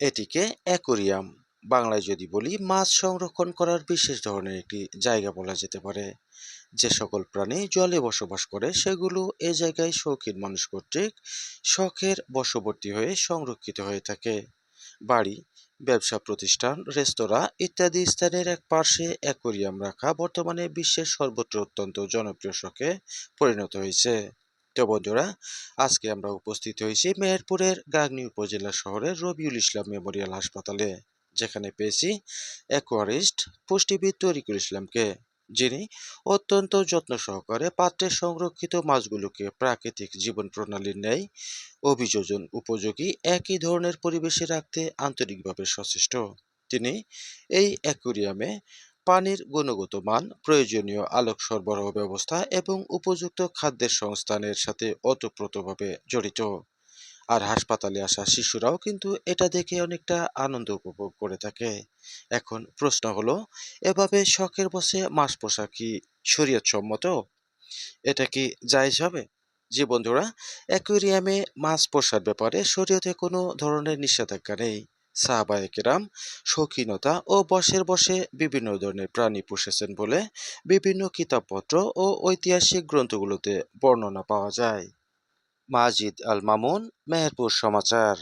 এটিকে অ্যাকোরিয়াম বাংলায় যদি বলি, মাছ সংরক্ষণ করার বিশেষ ধরনের একটি জায়গা বলা যেতে পারে। যে সকল প্রাণী জলে বসবাস করে, সেগুলো এ জায়গায় শৌখিন মানুষ কর্তৃক শখের বশবর্তী হয়ে সংরক্ষিত হয়ে থাকে। বাড়ি, ব্যবসা প্রতিষ্ঠান, রেস্তোরাঁ ইত্যাদি স্থানের এক পার্শ্বে অ্যাকোরিয়াম রাখা বর্তমানে বিশ্বের সর্বত্র অত্যন্ত জনপ্রিয় শখে পরিণত হয়েছে। তো বন্ধুরা, আজকে আমরা উপস্থিত হয়েছি মেহেরপুরের গাগনি উপজেলা শহরের রবিউল ইসলাম মেমোরিয়াল হাসপাতালে, যেখানে পেয়েছি অ্যাকোয়ারিস্ট পুষ্টিবিদ তরিকুল ইসলামকে। যিনি অত্যন্ত যত্ন সহকারে পাত্রে সংরক্ষিত মাছগুলোকে প্রাকৃতিক জীবন প্রণালীর ন্যায়, অভিযোজন উপযোগী একই ধরনের পরিবেশে রাখতে আন্তরিকভাবে সচেষ্ট। তিনি এই অ্যাকোরিয়ামে পানির গুণগত মান, প্রয়োজনীয় আলোক সরবরাহ ব্যবস্থা এবং উপযুক্ত খাদ্যের সংস্থানের সাথে ওতপ্রোতভাবে জড়িত। আর হাসপাতালে আসা শিশুরাও কিন্তু এটা দেখে অনেকটা আনন্দ উপভোগ করে থাকে। এখন প্রশ্ন হলো, এভাবে শখের বসে মাস পোষা কি শরীয়তসম্মত? এটা কি জায়েজ হবে? জি বন্ধুরা অ্যাকুয়ারিয়ামে মাছ পোষার ব্যাপারে শরীয়তে কোনো ধরনের নিষেধাজ্ঞা নেই। সাহাবায়ে কেরাম শৌখিনতা ও বসের বসে বিভিন্ন ধরনের প্রাণী পুষেছেন বলে বিভিন্ন কিতাবপত্র ও ঐতিহাসিক গ্রন্থগুলোতে বর্ণনা পাওয়া যায়। মাজিদ আল মামুন মেহেরপুর সমাচার।